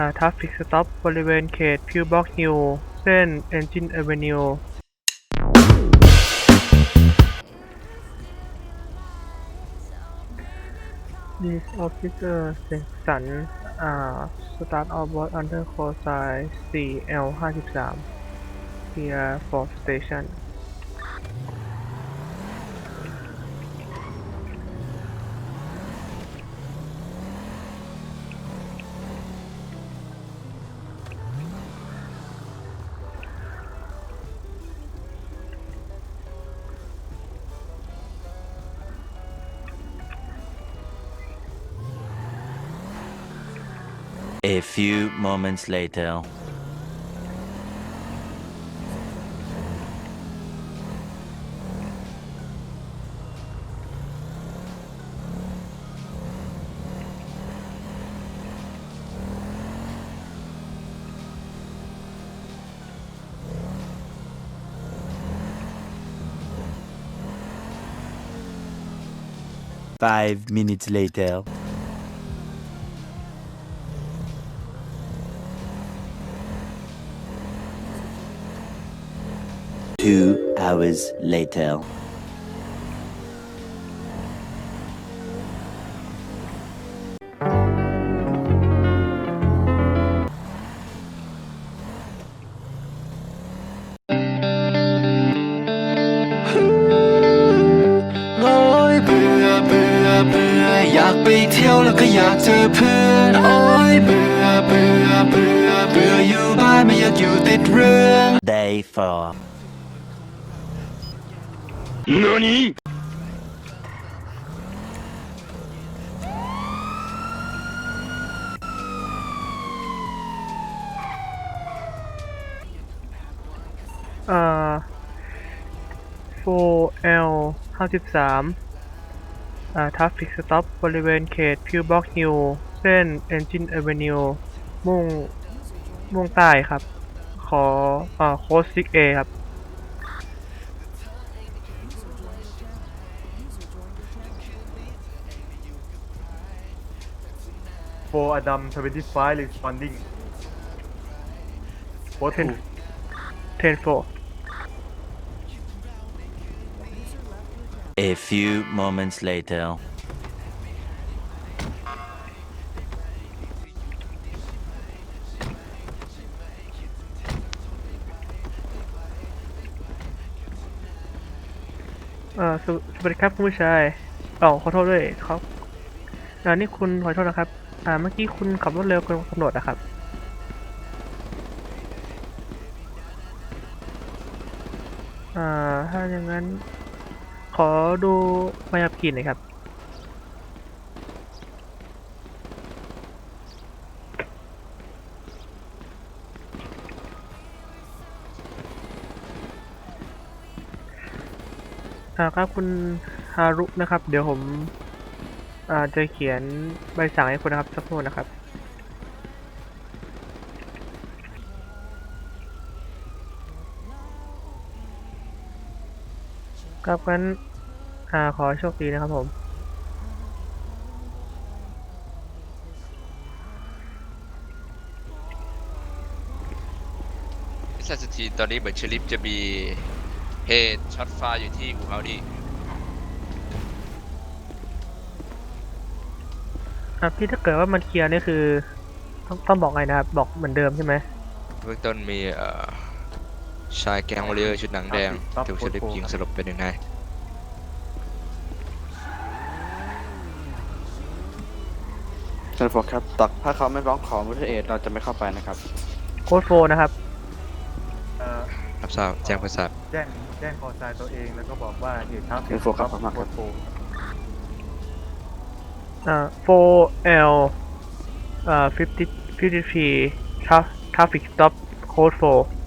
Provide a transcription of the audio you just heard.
อ่าทราฟฟิกสต็อปบริเวณเขตพิวบ็อกนิวเส้นเอนจินเอเวนิว This officer เสกสรรอ่า start of board under call sign 4 L 53 clear for station A few moments later. Five minutes later. Two hours later. Lối เบื่อเบื่อเบื่ออยากไปเที่ยวแล้วก็อยากเจอเพื่อนโอ้ยเบื่อเบื่อเบื่อเบื่ Two hours later. Day 4何อ่าสิบสามอ่าทัฟฟิกสต็อปบริเวณเขตพิวบ็อกฮิลเส้นเอนจินเอเวนิวมุ่ง มุ่งใต้ครับ ขออ่าโค้ดซิกเอครับ For Adam 75 responding. What Ten. to? 10 4 A few moments later. อ่าสวสวัสดีครับคุณผู้ชายอ๋อขอโทษด้วยครับอ่านี่คุณขอโทษนะครับ อ่าเมื่อกี้คุณขับรถเร็วเกินกำหนดนะครับ อ่า ถ้าอย่างนั้น ขอดูใบขับขี่หน่อยครับ อ่าครับคุณฮารุนะครับ เดี๋ยวผม จะเขียนใบสั่งให้คุณนะครับสักครู่นะครับครับงั้นอ่าขอโชคดีนะครับผมพิซซ่าสตีตอนนี้เหมือนเชลิฟจะมีเหตุช็อตไฟร์อยู่ที่อูเอาดี อะพี่ถ้าเกิดว่ามันเคลียร์นี่คือต้องต้องบอกไงนะครับ บอกเหมือนเดิมใช่ไหมเบื้องต้นมีเอ่อชายแก๊งวอลเลอร์ชุดหนังแดงครับถูกเชลิฟยิงสลบเป็นยังไงเซนโฟครับตักถ้าเขาไม่ร้องขอมุทเอทเราจะไม่เข้าไปนะครับ โค้ดโฟนะครับ เอ่อรับทราบแจ้งภาษาบ แจ้งแจ้งคอใจตัวเองแล้วก็บอกว่าเหตุครับ Info ครับขอบคุณมากครับโฟอ่า 4L อ่า50 53 traffic stop code 4